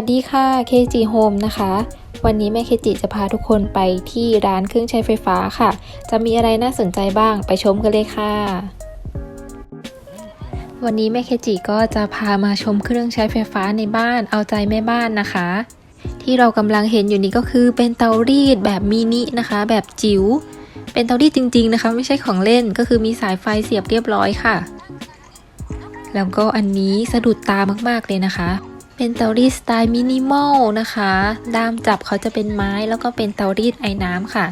สวัสดีค่ะ KG Home นะคะ วันนี้แม่เคจิจะพาทุกคนไปที่ร้านเครื่องใช้ไฟฟ้าค่ะ จะมีอะไรน่าสนใจบ้างไปชมกันเลยค่ะ วันนี้แม่เคจิก็จะพามาชมเครื่องใช้ไฟฟ้าในบ้านเอาใจแม่บ้านนะคะ ที่เรากำลังเห็นอยู่นี้ก็คือเป็นเตารีดแบบมินินะคะ แบบจิ๋ว เป็นเตารีดจริง ๆนะคะ ไม่ใช่ของเล่นก็คือมีสายไฟเสียบเรียบร้อยค่ะ แล้วก็อันนี้สะดุดตามากๆเลยนะคะ เป็นเตารีดสไตล์มินิมอลนะคะ ด้ามจับเขาจะเป็นไม้แล้วก็เป็นเตารีดไอ้น้ำค่ะ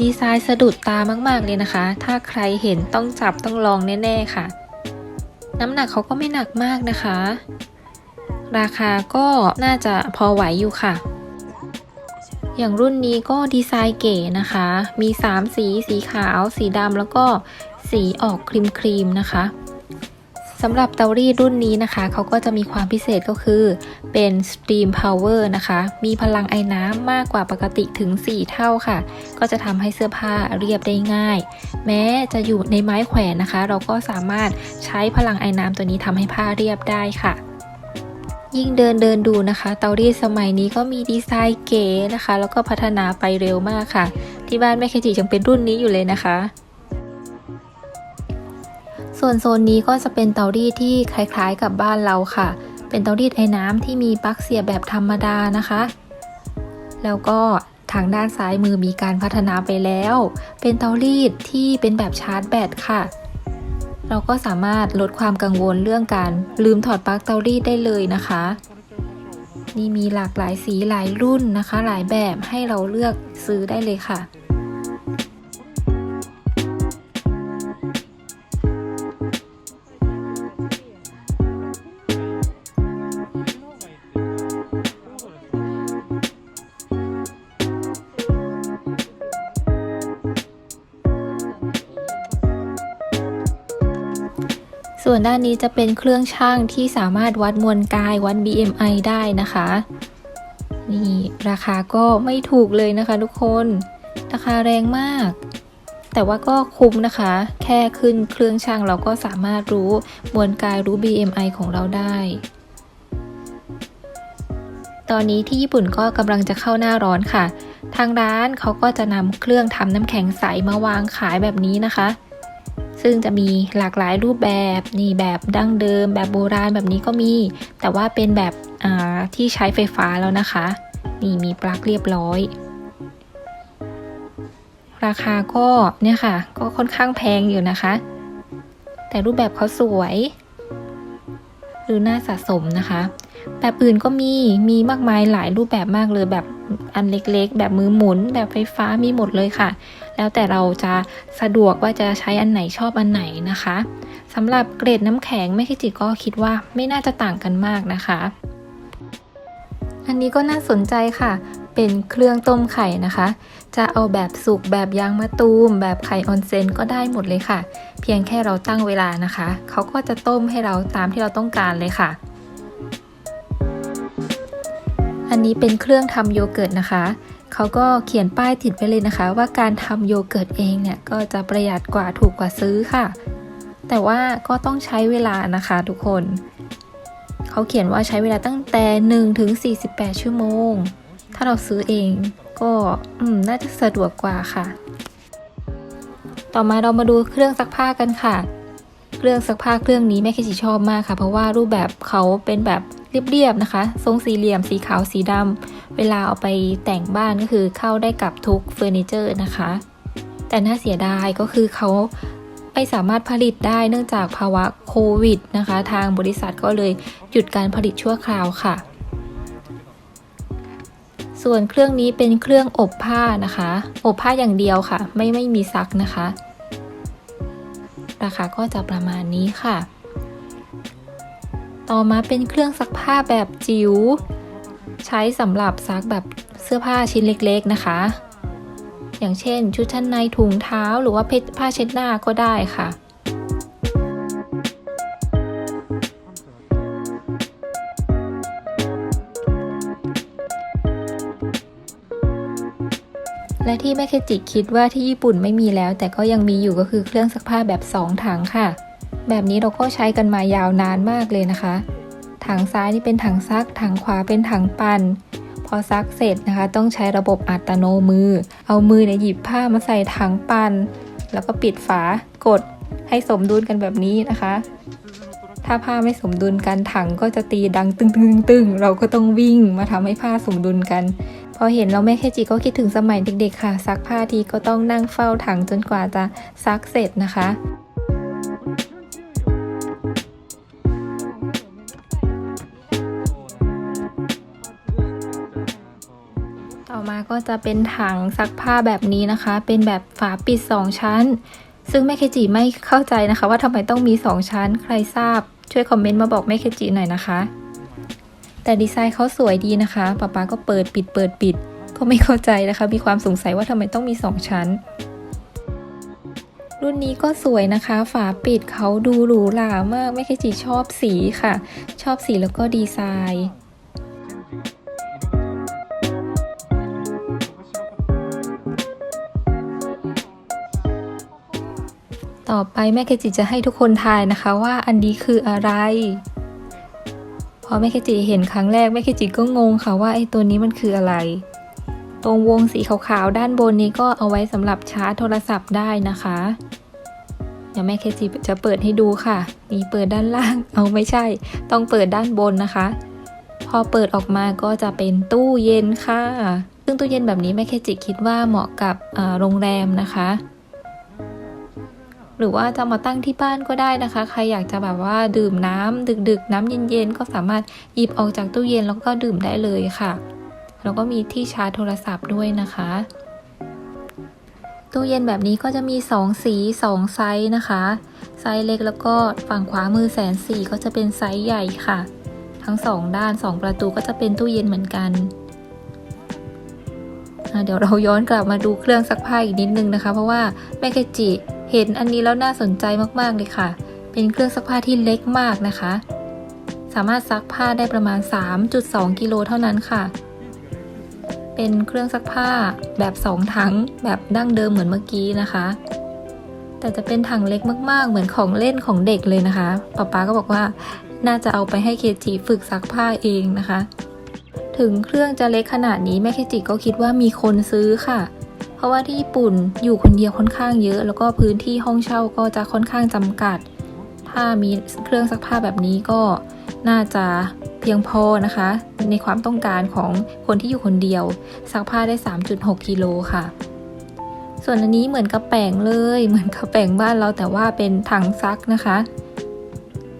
ดีไซน์สะดุดตามาก ๆ เลยนะคะ ถ้าใครเห็นต้องจับต้องลองแน่ ๆ ค่ะ น้ำหนักเขาก็ไม่หนักมากนะคะ ราคาก็น่าจะพอไหวอยู่ค่ะ อย่างรุ่นนี้ก็ดีไซน์เก๋นะคะ มี 3 สี สีขาว สีดำแล้วก็สีออกครีมครีมๆนะคะ สำหรับเตารีดรุ่นนี้นะคะ เขาก็จะมีความพิเศษก็คือ เป็น Steam Power นะคะ มีพลังไอ้น้ำมากกว่าปกติถึง 4 เท่าค่ะ ก็จะทำให้เสื้อผ้าเรียบได้ง่าย แม้จะอยู่ในไม้แขวนนะคะ เราก็สามารถใช้พลังไอ้น้ำตัวนี้ทำให้ผ้าเรียบได้ค่ะยิ่งเดินเดินดูนะคะ เตารีดสมัยนี้ก็มีดีไซน์เก๋นะคะ แล้วก็พัฒนาไปเร็วมากค่ะ ที่บ้านแม่เคจิยังเป็นรุ่นนี้อยู่เลยนะคะ ส่วนโซนนี้ก็จะเป็นเตารีดที่คล้ายๆกับบ้านเราค่ะ เป็นเตารีดไอ้น้ำที่มีปลั๊กเสียบแบบธรรมดานะคะ แล้วก็ทางด้านซ้ายมือมีการพัฒนาไปแล้ว เป็นเตารีดที่เป็นแบบชาร์จแบตค่ะ เราก็สามารถลดความกังวลเรื่องการลืมถอดปลั๊กเตารีดได้เลยนะคะ นี่มีหลากหลายสีหลายรุ่นนะคะ หลายแบบให้เราเลือกซื้อได้เลยค่ะ ส่วนด้านนี้จะเป็นเครื่องช่างที่สามารถวัดมวลกายวัด BMI ได้นะคะ นี่ราคาก็ไม่ถูกเลยนะคะทุกคน ราคาแรงมาก แต่ว่าก็คุ้มนะคะ แค่ขึ้นเครื่องช่างเราก็สามารถรู้มวลกายรู้ BMI ของเราได้ ตอนนี้ที่ญี่ปุ่นก็กำลังจะเข้าหน้าร้อนค่ะ ทางร้านเขาก็จะนำเครื่องทำน้ำแข็งใสมาวางขายแบบนี้นะคะ ซึ่งจะมีหลากหลายรูปแบบนี่แบบดั้งเดิม แบบโบราณแบบนี้ก็มี แต่ว่าเป็นแบบที่ใช้ไฟฟ้าแล้วนะคะ นี่มีปลั๊กเรียบร้อย ราคาก็เนี่ยค่ะ ก็ค่อนข้างแพงอยู่นะคะ แต่รูปแบบเขาสวยหรือน่าสะสมนะคะ แบบอื่นก็มีมีมากมายหลายรูปแบบมากเลยแบบอันเล็กๆ แบบมือหมุน แบบไฟฟ้ามีหมดเลยค่ะ แล้วแต่เราจะสะดวกว่าจะใช้อันไหนชอบอันไหนนะคะสำหรับเกรดน้ำแข็งแม่คิจิก็คิดว่าไม่น่าจะต่างกันมากนะคะ อันนี้ก็น่าสนใจค่ะ เป็นเครื่องต้มไข่นะคะ จะเอาแบบสุกแบบยางมะตูม แบบไข่ออนเซนก็ได้หมดเลยค่ะ เพียงแค่เราตั้งเวลานะคะ เขาก็จะต้มให้เราตามที่เราต้องการเลยค่ะอันนี้เป็นเครื่องทำโยเกิร์ตนะคะ เขาก็เขียนป้ายติดไว้เลยนะคะ ว่าการทำโยเกิร์ตเองเนี่ยก็จะประหยัดกว่าถูกกว่าซื้อค่ะ แต่ว่าก็ต้องใช้เวลานะคะทุกคน เขาเขียนว่าใช้เวลาตั้งแต่1ถึง48 ชั่วโมง ถ้าเราซื้อเองก็อืมน่าจะสะดวกกว่าค่ะ ต่อมาเรามาดูเครื่องซักผ้ากันค่ะ เครื่องซักผ้าเครื่องนี้แม่คิจิชอบมากค่ะ เพราะว่ารูปแบบเขาเป็นแบบเรียบๆนะคะ ทรงสี่เหลี่ยม สีขาว สีดำ เวลาเอาไปแต่งบ้านก็คือเข้าได้กับทุกเฟอร์นิเจอร์นะคะ แต่น่าเสียดายก็คือเขาไม่สามารถผลิตได้เนื่องจากภาวะโควิดนะคะ ทางบริษัทก็เลยหยุดการผลิตชั่วคราวค่ะ ส่วนเครื่องนี้เป็นเครื่องอบผ้านะคะ อบผ้าอย่างเดียวค่ะ ไม่ไม่มีซักนะคะ ราคาก็จะประมาณนี้ค่ะ ต่อมาเป็นเครื่องซักผ้าแบบจิ๋ว ใช้สำหรับซักแบบเสื้อผ้าชิ้นเล็กๆนะคะ อย่างเช่น ชุดชั้นในถุงเท้าหรือว่าเพชรผ้าเช็ดหน้าก็ได้ค่ะและที่แม่เคจิคิดว่าที่ญี่ปุ่นไม่มีแล้ว แต่ก็ยังมีอยู่ก็คือเครื่องซักผ้าแบบ 2 ถังค่ะ แบบนี้เราก็ใช้กันมายาวนานมากเลยนะคะ ถังซ้ายนี่เป็นถังซัก ถังขวาเป็นถังปั่น พอซักเสร็จนะคะ ต้องใช้ระบบอัตโนมือ เอามือเนี่ยหยิบผ้ามาใส่ถังปั่น แล้วก็ปิดฝากดให้สมดุลกันแบบนี้นะคะ ถ้าผ้าไม่สมดุลกันถังก็จะตีดังตึงตึงตึงเราก็ต้องวิ่งมาทำให้ผ้าสมดุลกันพอเห็นเราแม่แค่จีก็คิดถึงสมัยเด็กๆค่ะ ซักผ้าทีก็ต้องนั่งเฝ้าถังจนกว่าจะซักเสร็จนะคะ ก็จะเป็นถังซักผ้าแบบนี้นะคะ เป็นแบบฝาปิด 2 ชั้น ซึ่งแม่เคจิไม่เข้าใจนะคะ ว่าทำไมต้องมี 2 ชั้น ใครทราบ ช่วยคอมเมนต์มาบอกแม่เคจิหน่อยนะคะ แต่ดีไซน์เขาสวยดีนะคะป๊าป๊าก็เปิดปิดเปิดปิดก็ไม่เข้าใจนะคะ มีความสงสัยว่าทำไมต้องมี 2 ชั้น รุ่นนี้ก็สวยนะคะ ฝาปิดเขาดูหรูหรามากแม่เคจิชอบสีค่ะ ชอบสีแล้วก็ดีไซน์ ต่อไปแม่เคจิจะให้ทุกคนทายนะคะว่าอันนี้คืออะไร พอแม่เคจิเห็นครั้งแรกแม่เคจิก็งงค่ะว่าไอ้ตัวนี้มันคืออะไร ตรงวงสีขาวๆด้านบนนี้ก็เอาไว้สำหรับชาร์จโทรศัพท์ได้นะคะ เดี๋ยวแม่เคจิจะเปิดให้ดูค่ะนี่เปิดด้านล่าง เอาไม่ใช่ ต้องเปิดด้านบนนะคะ พอเปิดออกมาก็จะเป็นตู้เย็นค่ะ ซึ่งตู้เย็นแบบนี้แม่เคจิคิดว่าเหมาะกับโรงแรมนะคะ หรือว่าจะมาตั้งที่บ้านก็ได้นะคะ ใครอยากจะแบบว่าดื่มน้ำดึกๆ น้ำเย็นๆ ก็สามารถหยิบออกจากตู้เย็นแล้วก็ดื่มได้เลยค่ะ แล้วก็มีที่ชาร์จโทรศัพท์ด้วยนะคะ ตู้เย็นแบบนี้ก็จะมี 2 สี 2 ไซส์นะคะ ไซส์เล็กแล้วก็ฝั่งขวามือแสนสี่ก็จะเป็นไซส์ใหญ่ค่ะ ทั้ง 2 ด้าน 2 ประตูก็จะเป็นตู้เย็นเหมือนกันะเดี๋ยวเราย้อนกลับมาดูเครื่องซักผ้าอีกนิดนึงนะคะ เพราะว่าแม่เคจิเห็นอันนี้แล้วน่าสนใจมากๆเลยค่ะ เป็นเครื่องซักผ้าที่เล็กมากนะคะ สามารถซักผ้าได้ประมาณ 3.2 กิโลเท่านั้นค่ะ เป็นเครื่องซักผ้าแบบ 2 ถังแบบดั้งเดิมเหมือนเมื่อกี้นะคะ แต่จะเป็นถังเล็กมากๆ เหมือนของเล่นของเด็กเลยนะคะป๊าป๊าก็บอกว่าน่าจะเอาไปให้เคจิฝึกซักผ้าเองนะคะ ถึงเครื่องจะเล็กขนาดนี้แม่เคจิก็คิดว่ามีคนซื้อค่ะ เพราะว่าที่ญี่ปุ่นอยู่คนเดียวค่อนข้างเยอะ แล้วก็พื้นที่ห้องเช่าก็จะค่อนข้างจำกัด ถ้ามีเครื่องซักผ้าแบบนี้ก็น่าจะเพียงพอนะคะ ในความต้องการของคนที่อยู่คนเดียว ซักผ้าได้ 3.6กิโลค่ะ ส่วนอันนี้เหมือนกระแป้งเลยเหมือนกระแป้งบ้านเราแต่ว่าเป็นถังซักนะคะ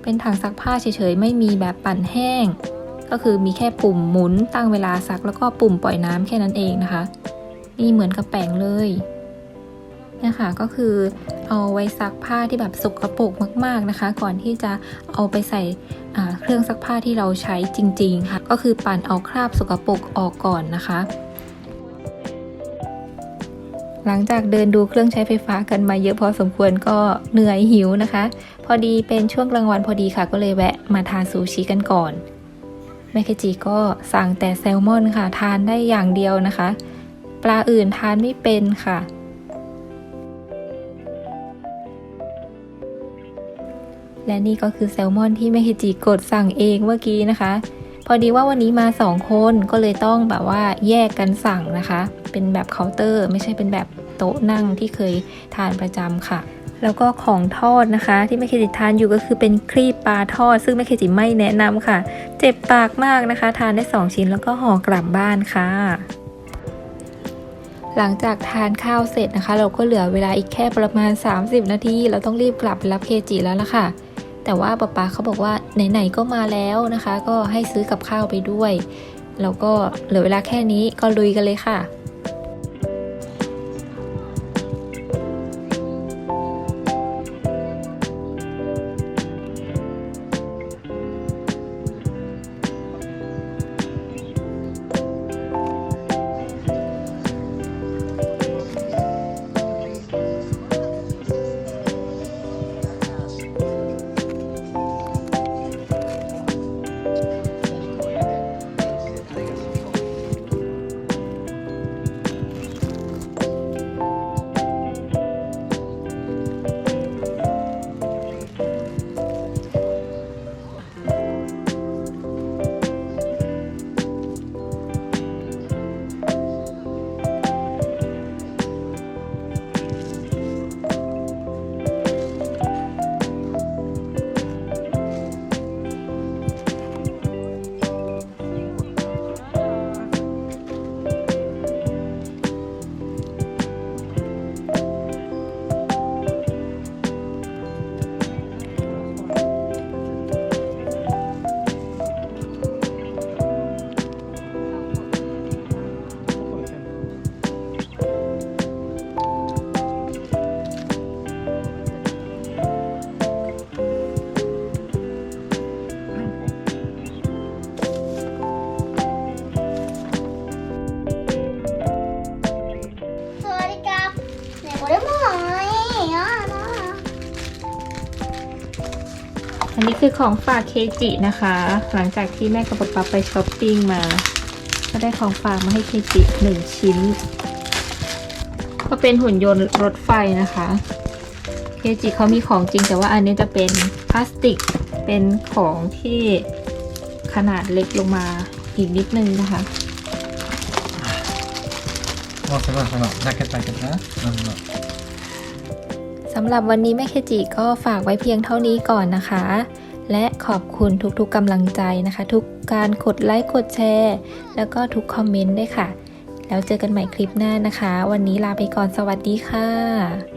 เป็นถังซักผ้าเฉยๆไม่มีแบบปั่นแห้ง ก็คือมีแค่ปุ่มหมุนตั้งเวลาซัก แล้วก็ปุ่มปล่อยน้ำแค่นั้นเองนะคะ นี่เหมือนกระแป้งเลยนี่ยค่ะก็คือเอาไว้ซักผ้าที่แบบสกรปรกมากๆนะคะ ก่อนที่จะเอาไปใส่เครื่องซักผ้าที่เราใช้จริง ๆ ค่ะ ก็คือปั่นเอาคราบสกรปรกออกก่อนนะคะ หลังจากเดินดูเครื่องใช้ไฟฟ้ากันมาเยอะพอสมควรก็เหนื่อยหิวนะคะ พอดีเป็นช่วงกลางวันพอดีค่ะ ก็เลยแวะมาทานซูชิกันก่อน แมคเคจิก็สั่งแต่แซลมอนค่ะ ทานได้อย่างเดียวนะคะ ปลาอื่นทานไม่เป็นค่ะ และนี่ก็คือแซลมอนที่แม่เฮจิกดสั่งเองเมื่อกี้นะคะ พอดีว่าวันนี้มาสองคนก็เลยต้องแบบว่าแยกกันสั่งนะคะ เป็นแบบเคาน์เตอร์ ไม่ใช่เป็นแบบโต๊ะนั่งที่เคยทานประจำค่ะ แล้วก็ของทอดนะคะ ที่แม่เคจิทานอยู่ก็คือเป็นครีบปลาทอด ซึ่งแม่เคจิไม่แนะนำค่ะ เจ็บปากมากนะคะ ทานได้ 2 ชิ้นแล้วก็ห่อกลับบ้านค่ะ หลังจากทานข้าวเสร็จนะคะ เราก็เหลือเวลาอีกแค่ประมาณ 30 นาที เราต้องรีบกลับไปรับเคจิแล้วล่ะค่ะ แต่ว่าป๊าป๊าเขาบอกว่าไหนๆก็มาแล้วนะคะ ก็ให้ซื้อกับข้าวไปด้วยแล้วก็เหลือเวลาแค่นี้ก็ลุยกันเลยค่ะ นี้คือของฝากเคจินะคะ หลังจากที่แม่กับป๊าป๊าไปช้อปปิ้งมา ก็ได้ของฝากมาให้เคจิหนึ่งชิ้น ก็เป็นหุ่นยนต์รถไฟนะคะ เคจิเขามีของจริงแต่ว่าอันนี้จะเป็นพลาสติก เป็นของที่ขนาดเล็กลงมาอีกนิดนึงนะคะ もうすごいほらジャケット開けてななんだ สำหรับวันนี้แม่เคจิก็ฝากไว้เพียงเท่านี้ก่อนนะคะ และขอบคุณทุกๆกำลังใจนะคะ ทุกการกดไลค์กดแชร์ แล้วก็ทุกคอมเมนต์ด้วยค่ะ แล้วเจอกันใหม่คลิปหน้านะคะ วันนี้ลาไปก่อนสวัสดีค่ะ